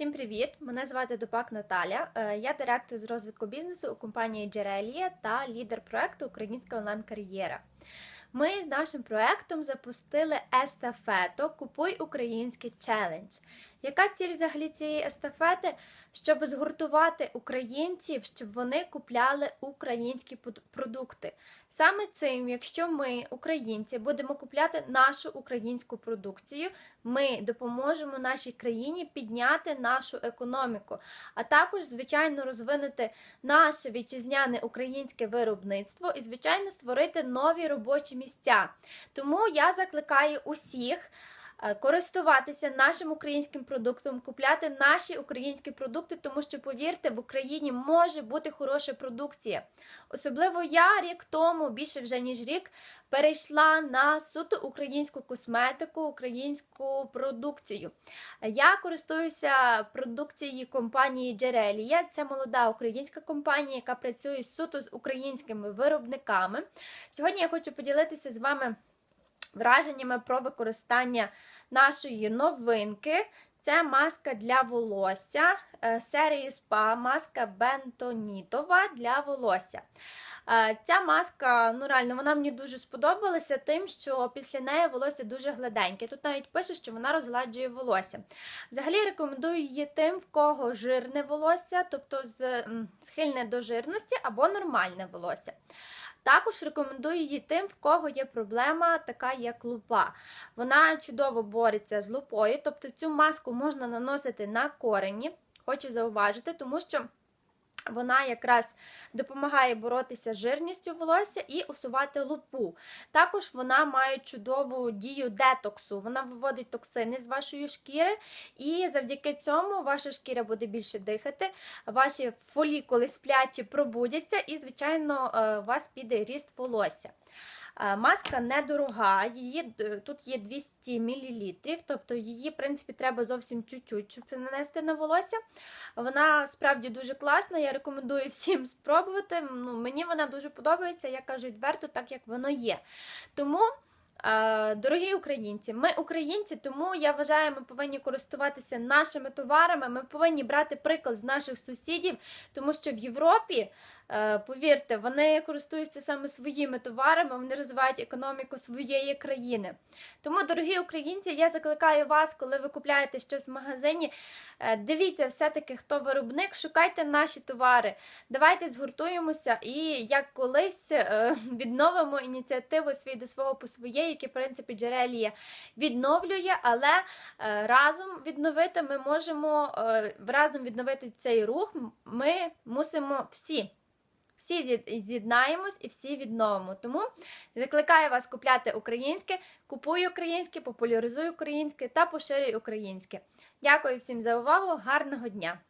Всім привіт! Мене звати Дупак Наталя. Е, Я директор з розвитку бізнесу у компанії Джерелія та лідер проекту Українська онлайн-кар'єра. Ми з нашим проектом запустили естафету Купуй український челендж. Яка ціль взагалі цієї естафети? Щоб згуртувати українців, щоб вони купляли українські продукти. Саме цим, якщо ми, українці, будемо купляти нашу українську продукцію, ми допоможемо нашій країні підняти нашу економіку, а також, звичайно, розвинути наше вітчизняне українське виробництво і, звичайно, створити нові робочі місця. Тому я закликаю усіх. Е, Користуватися нашим українським продуктом, купляти наші українські продукти, тому що повірте, в Україні може бути хороша продукція. Особливо я рік тому, більше вже ніж рік, перейшла на суто українську косметику, українську продукцію. Я користуюся продукцією компанії Джерелія. Це молода українська компанія, яка працює суто з українськими виробниками. Сьогодні я хочу поділитися з вами враженнями про використання нашої новинки. Це маска для волосся е, серії СПА, маска бентонітова для волосся. Е, Ця маска, ну реально, вона мені дуже сподобалася тим, що після неї волосся дуже гладеньке. Тут навіть пише, що вона розгладжує волосся. Взагалі рекомендую її тим, в кого жирне волосся, тобто з, схильне до жирності або нормальне волосся. Також рекомендую її тим, в кого є проблема, така як лупа. Вона чудово бореться з лупою, тобто цю маску можна наносити на корені. Хочу зауважити, тому що вона якраз допомагає боротися з жирністю волосся і усувати лупу. Також вона має чудову дію детоксу. Вона виводить токсини з вашої шкіри, і завдяки цьому ваша шкіра буде більше дихати, ваші фолікули сплячі пробудяться, і, звичайно, е, у вас піде ріст волосся. Е, Маска недорога, її е, тут є 200 мл, тобто її, в принципі, треба зовсім чуть-чуть, щоб нанести на волосся. Вона справді дуже класна. Я рекомендую всім спробувати. Ну, мені вона дуже подобається, я кажу відверто, так як воно є. Тому. е, Дорогі українці, ми українці, тому я вважаю, ми повинні користуватися нашими товарами. Ми повинні брати приклад з наших сусідів, тому що в Європі, повірте, вони користуються саме своїми товарами, вони розвивають економіку своєї країни. Тому, дорогі українці, я закликаю вас, коли ви купляєте щось в магазині, е, дивіться все-таки, хто виробник, шукайте наші товари. Давайте згуртуємося і як колись е, відновимо ініціативу свій до свого по своєї, які, в принципі, джерелія відновлює, але е, разом відновити ми можемо е, разом відновити цей рух. Ми мусимо всі. Всі з'єд- з'єднаємось і всі відновимо. Тому закликаю вас купляти українське, купуй українське, популяризуй українське та поширюй українське. Дякую всім за увагу. Гарного дня!